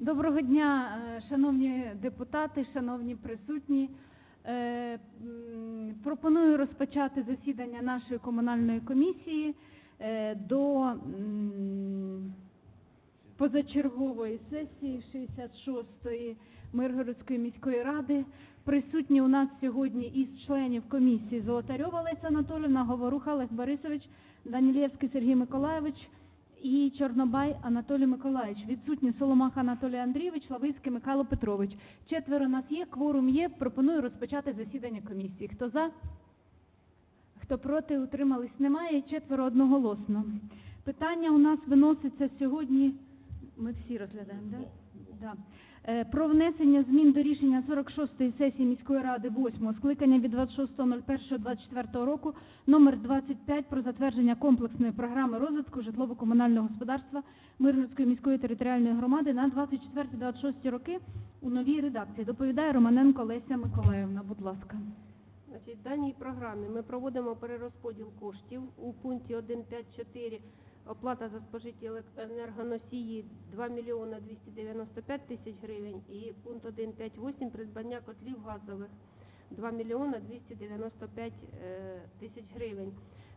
Доброго дня, е, шановні депутати, шановні присутні. Е, Пропоную розпочати засідання нашої комунальної комісії е, до позачергової сесії 66-ї Миргородської міської ради. Присутні у нас сьогодні із членів комісії Золотарьова Леся Анатолівна, Говоруха Олег Борисович, Данілєвський Сергій Миколайович і Чорнобай Анатолій Миколаївич. Відсутні Соломаха Анатолій Андрійович, Лавицький Михайло Петрович. Четверо нас є, кворум є. Пропоную розпочати засідання комісії. Хто за? Хто проти, утримались? Немає. Четверо одноголосно. Питання у нас виноситься сьогодні. Ми всі розглядаємо, так? Да? Е, Про внесення змін до рішення 46-ї сесії міської ради 8-го скликання від 26.01.24 року номер 25 про затвердження комплексної програми розвитку житлово-комунального господарства Миргородської міської територіальної громади на 24-26 роки у новій редакції. Доповідає Романенко Леся Миколаївна. Будь ласка. Значить, в даній програмі ми проводимо перерозподіл коштів у пункті 1.5.4 оплата за спожиті енергоносії 2 мільйона 295 тисяч гривень і пункт 1.5.8 придбання котлів газових 2 мільйона 295 е, тисяч гривень.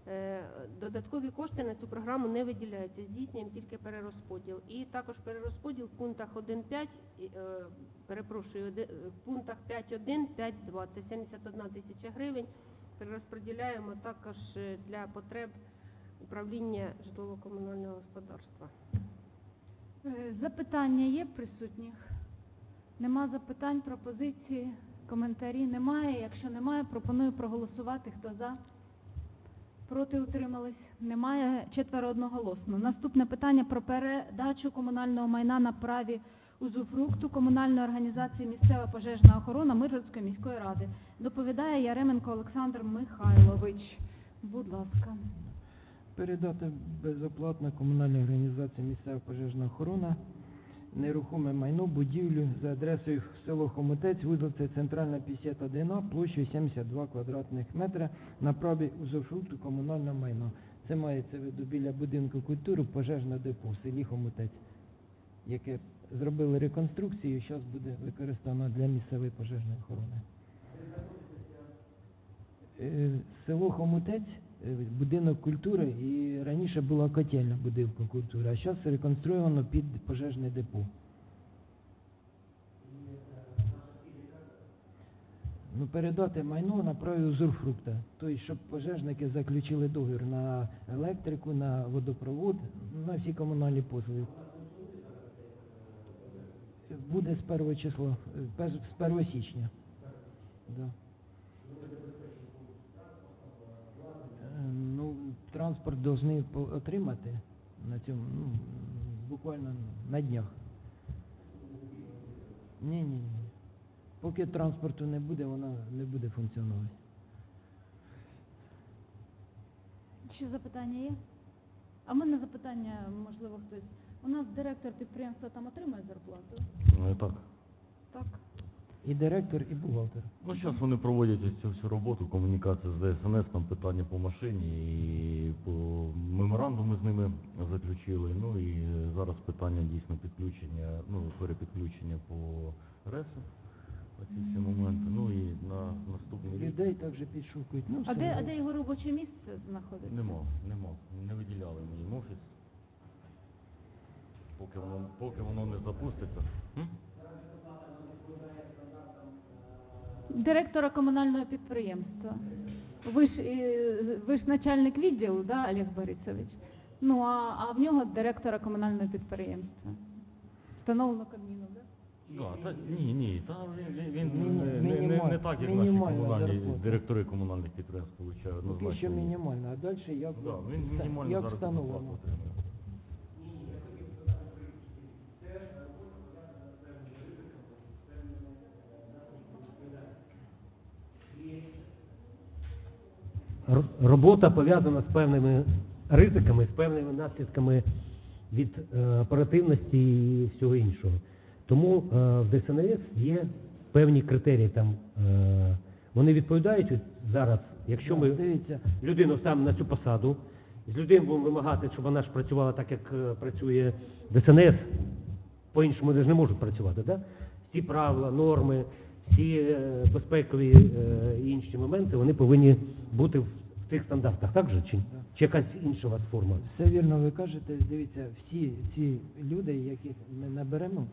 Е, Додаткові кошти на цю програму не виділяються, здійснюємо тільки перерозподіл. І також перерозподіл в пунктах 1.5, і, е, перепрошую, е, в пунктах 5.1, 5.2, це 71 тисяча гривень. Перерозподіляємо також для потреб управління житлово-комунального господарства. Е, Запитання є присутніх? Нема запитань, пропозиції, коментарі немає. Якщо немає, пропоную проголосувати. Хто за? Проти утримались? Немає. Четверо одноголосно. Наступне питання про передачу комунального майна на праві узуфрукту комунальної організації місцева пожежна охорона Миргородської міської ради. Доповідає Яременко Олександр Михайлович. Будь ласка. Передати безоплатно комунальній організації місцева пожежна охорона нерухоме майно, будівлю за адресою село Хомутець, вулиця Центральна 51А, площею 72 квадратних метра на праві узурфрукту комунального майна. Це мається виду біля будинку культури пожежне депо в селі Хомутець, яке зробили реконструкцію і зараз буде використано для місцевої пожежної охорони. Е, Село Хомутець, е, будинок культури, і раніше була котельня будинку культури, а зараз реконструйовано під пожежне депо. Ну, передати майно на праві узурфрукта. Тобто, щоб пожежники заключили договір на електрику, на водопровод, на всі комунальні послуги. Буде з 1 числа, е, з 1 січня. Да. Е, Ну, транспорт должны по- отримати на цьому, ну, буквально на днях. Ні, ні, ні. Поки транспорту не буде, вона не буде функціонувати. Ще запитання є? А в мене запитання, можливо, хтось. У нас директор підприємства там отримує зарплату? Ну, так. Так. І директор, і бухгалтер. Ну, зараз вони проводять ось цю всю роботу, комунікацію з ДСНС, там питання по машині, і по меморандуму з ними заключили. Ну і зараз питання дійсно підключення, ну, перепідключення по РЕСу, оці всі моменти. Ну і на наступний рік Людей також підшукують. Ну, А все. де, а де його робоче місце знаходиться? нема, нема, не виділяли їм офіс. Поки воно, поки воно не запуститься. М? Директора комунального підприємства. Ви ж, е, ви ж начальник відділу, да, Олег Борисович? Ну, а, а в нього директора комунального підприємства. Встановлено Кабміну, да? Да, та, ні, ні, та він, він, він не, не, не, не так, як наші мінімальна комунальні зарплата. директори комунальних підприємств получають. Поки що ні. мінімально, а далі як, Да, він як встановлено. отримує. Робота пов'язана з певними ризиками, з певними наслідками від е, оперативності і всього іншого. Тому е, в ДСНС є певні критерії там. Е, вони відповідають зараз, якщо ми Дивіться, людину ставимо на цю посаду, з людини будемо вимагати, щоб вона ж працювала так, як працює ДСНС, по-іншому вони ж не можуть працювати, да? Всі правила, норми, всі безпекові і інші моменти, вони повинні бути в цих стандартах, так же? Чи, Да. чи якась інша у вас форма? Все вірно ви кажете. Дивіться, всі ці люди, яких ми наберемо,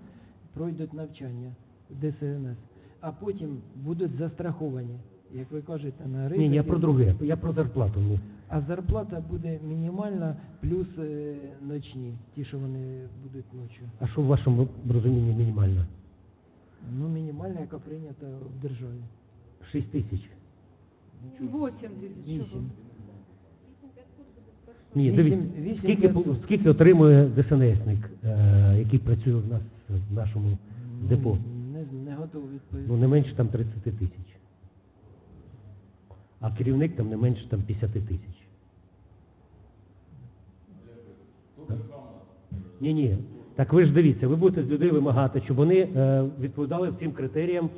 пройдуть навчання в ДСНС, а потім будуть застраховані, як ви кажете, на ризики. Ні, я про друге, я про зарплату. Ну, А зарплата буде мінімальна, плюс е, ночні, ті, що вони будуть ночі. А що в вашому розумінні мінімально? Ну, мінімальна, яка прийнята в державі. 6 тисяч. Вісім тисяч. Вісім. Ні, дивіться, скільки, скільки отримує ДСНСник, е, який працює в нас в нашому депо? Ну, Не, не готовий відповісти. Ну не менше там 30 тисяч. А керівник там не менше там 50 тисяч. Ні, ні. Так ви ж дивіться, ви будете з людей вимагати, щоб вони е, відповідали всім критеріям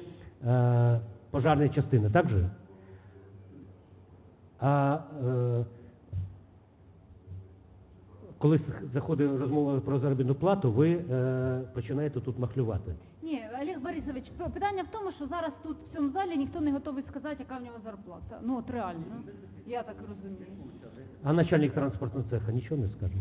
е, пожарної частини, так же? А е, коли заходить розмова про заробітну плату, ви е, починаєте тут махлювати. Ні, Олег Борисович, питання в тому, що зараз тут в цьому залі ніхто не готовий сказати, яка в нього зарплата. Ну от реально, я так розумію. А начальник транспортного цеха нічого не скаже.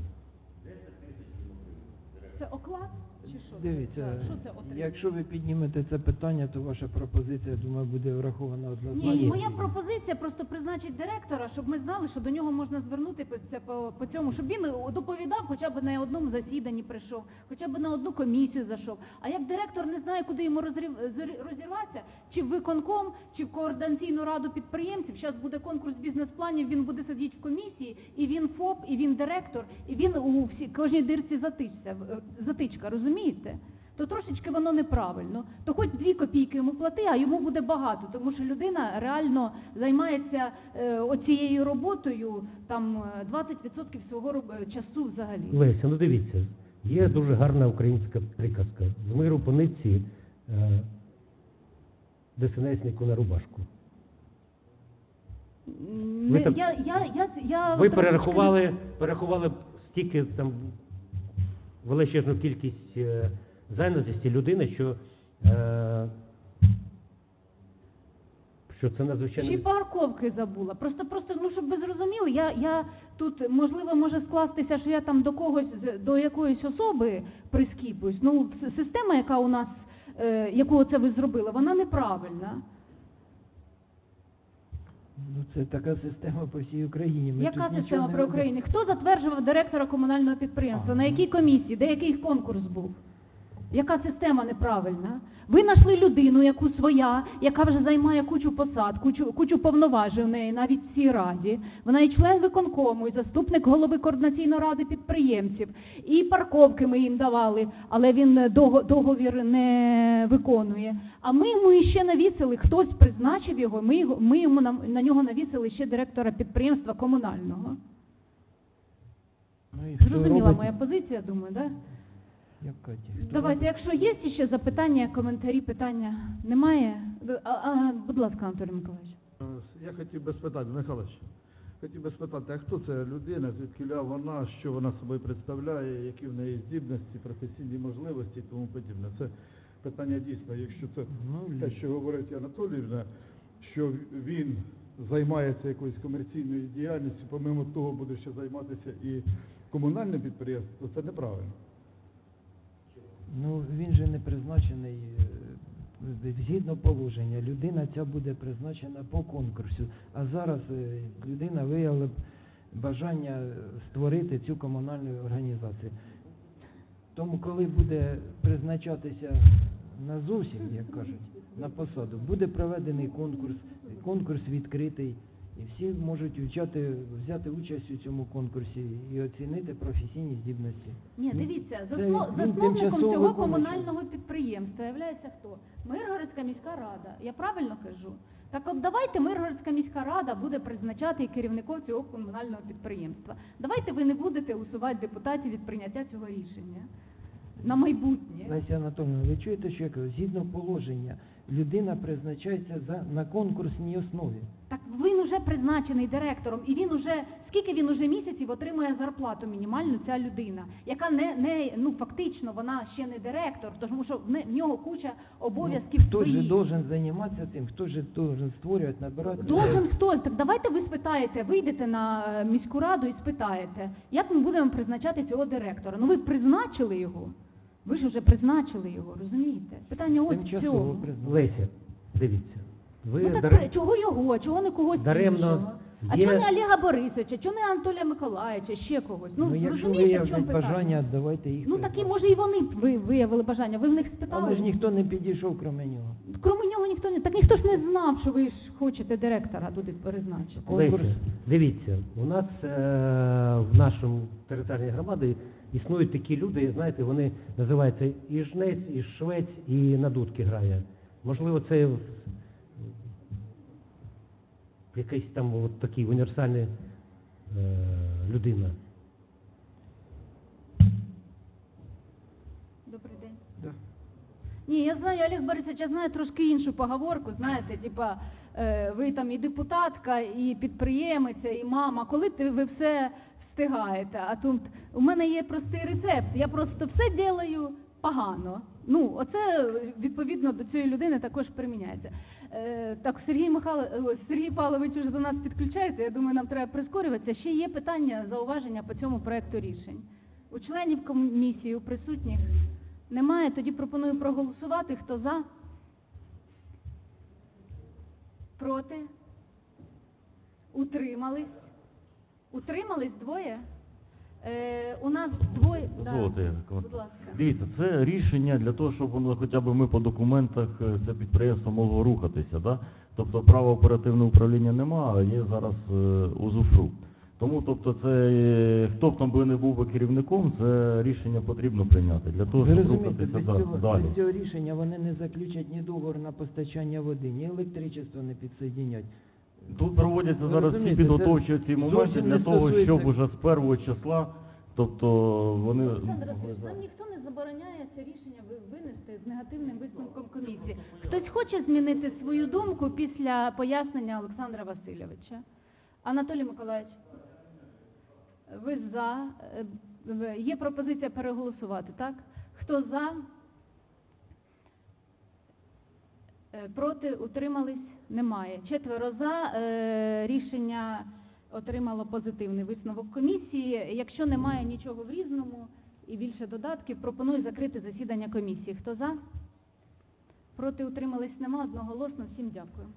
Це оклад чи що? Дивіться, що це отримання? якщо ви піднімете це питання, то ваша пропозиція, я думаю, буде врахована однозначно. Ні, моя пропозиція просто призначить директора, щоб ми знали, що до нього можна звернутися по, по цьому, щоб він доповідав, хоча б на одному засіданні прийшов, хоча б на одну комісію зайшов. А як директор не знає, куди йому розрів, розірватися, чи в виконком, чи в координаційну раду підприємців, зараз буде конкурс бізнес-планів, він буде сидіти в комісії, і він ФОП, і він директор, і він у всі кожній дирці затичця, в- затичка, розумієте? То трошечки воно неправильно. То хоч дві копійки йому плати, а йому буде багато, тому що людина реально займається е, оцією роботою там е, 20% свого роб- е, часу взагалі. Леся, ну дивіться, є дуже гарна українська приказка. З миру по нитці е, ДСНСнику на рубашку. М, Ви не- так- я, я, я, я Ви трошечки- перерахували, перерахували стільки там величезну кількість е, зайнятості людини, що, е, що це надзвичайно. Ще парковки забула. Просто, просто, ну щоб ви зрозуміли, я, я тут можливо може скластися, що я там до когось до якоїсь особи прискіпуюсь. Ну, система, яка у нас, е, яку це ви зробили, вона неправильна. Ну, це така система по всій Україні. Ми Яка тут нічого система не про робимо. Україну? Хто затверджував директора комунального підприємства? А, На ну. якій комісії? Де який конкурс був? Яка система неправильна? Ви знайшли людину, яку своя, яка вже займає кучу посад, кучу, кучу повноважень у неї навіть в цій раді. Вона і член виконкому, і заступник голови координаційної ради підприємців, і парковки ми їм давали, але він е, договір не виконує. А ми йому ще навісили, хтось призначив його, ми, його, ми йому на, на нього навісили ще директора підприємства комунального. Ну, Зрозуміла моя позиція, думаю, да? Давайте, якщо є ще запитання, коментарі, питання немає. А, а, будь ласка, Анатолій Миколаївич. Е, Я хотів би спитати, Михайлович, хотів би спитати, а хто це людина, звідки вона, що вона собою представляє, які в неї здібності, професійні можливості і тому подібне. Це питання дійсно, якщо це Ну, те, що говорить Анатоліївна, що він займається якоюсь комерційною діяльністю, помимо того буде ще займатися і комунальним підприємством, то це неправильно. Ну, він же не призначений е, згідно положення. Людина ця буде призначена по конкурсу. А зараз е, людина виявила бажання створити цю комунальну організацію. Тому, коли буде призначатися на зовсім, як кажуть, на посаду, буде проведений конкурс, конкурс відкритий, і всі можуть взяти, взяти участь у цьому конкурсі і оцінити професійні здібності. Ні, дивіться, це засно- він засновником тимчасово цього виконуючий. комунального підприємства є хто? Миргородська міська рада. Я правильно кажу? Так от давайте Миргородська міська рада буде призначати і керівником цього комунального підприємства. Давайте ви не будете усувати депутатів від прийняття цього рішення на майбутнє. Леся Анатольовна, ви чуєте, що я кажу? Згідно положення, людина призначається за, на конкурсній основі. Так він уже призначений директором, і він уже скільки він уже місяців отримує зарплату мінімальну ця людина, яка не, не ну фактично вона ще не директор, тому що в, не, в нього куча обов'язків Ну, хто ж должен займатися цим, хто ж должен створювати, набирати? Должен хтось. Так давайте ви спитаєте, вийдете на е, міську раду і спитаєте, як ми будемо призначати цього директора. Ну ви призначили його. Ви ж вже призначили його, розумієте? Питання ось в Тимчасово Леся, дивіться. Ви Ну так дар- при- чого його, чого не когось Даремно іншого? А є- чого не Олега Борисовича, чого не Анатолія Миколаївича, ще когось? Ну, Ну, якщо розумієте, в виявлять чому питання? бажання, давайте їх. Ну такі, може, і вони б ви виявили бажання. Ви в них спитали? Але ж ніхто не підійшов, крім нього. Крім нього ніхто не... Так ніхто ж не знав, що ви ж хочете директора туди призначити. конкурс. Дивіться, у нас е, в нашому територіальній громаді існують такі люди, знаєте, вони називаються і жнець, і швець, і на дудки грає. Можливо, це якийсь там от такий універсальний е, людина. Добрий день. Да. Ні, я знаю, Олег Борисович, я знаю трошки іншу поговорку, знаєте, типа, е, ви там і депутатка, і підприємиця, і мама, коли ти ви все встигаєте? А тут у мене є простий рецепт, я просто все делаю погано. Ну, оце відповідно до цієї людини також приміняється. Е, так, Сергій Михайло, Сергій Павлович уже до нас підключається. Я думаю, нам треба прискорюватися. Ще є питання, зауваження по цьому проекту рішень. У членів комісії, у присутніх немає. Тоді пропоную проголосувати. Хто за? Проти? Утримались? Утримались двоє? Е, у нас двоє. Да. Дозвольте, я Будь ласка. Дивіться, це рішення для того, щоб воно хоча б ми по документах е, це підприємство могло рухатися. Да? Тобто права оперативного управління нема, а є зараз е, узуфрукт. Тому тобто це е, хто б там би не був би керівником, це рішення потрібно прийняти для того, Ви щоб розумієте, рухатися без да- цього, далі. без цього рішення вони не заключать ні договор на постачання води, ні електричество не підсоединять. Тут проводяться зараз всі розумієте, підготовчі ці моменти зовсім для не того, стосується- щоб уже з першого числа, тобто вони Олександр Васильович, нам ніхто не забороняє це рішення ви- винести з негативним висновком комісії. Хтось хоче змінити свою думку після пояснення Олександра Васильовича? Анатолій Миколаївич, ви за. Е, в- Є пропозиція переголосувати, так? Хто за? Е, Проти утримались? Немає. Четверо за. Е, Рішення отримало позитивний висновок комісії. Якщо немає нічого в різному і більше додатків, пропоную закрити засідання комісії. Хто за? Проти утримались? Нема. Одноголосно. Всім дякую.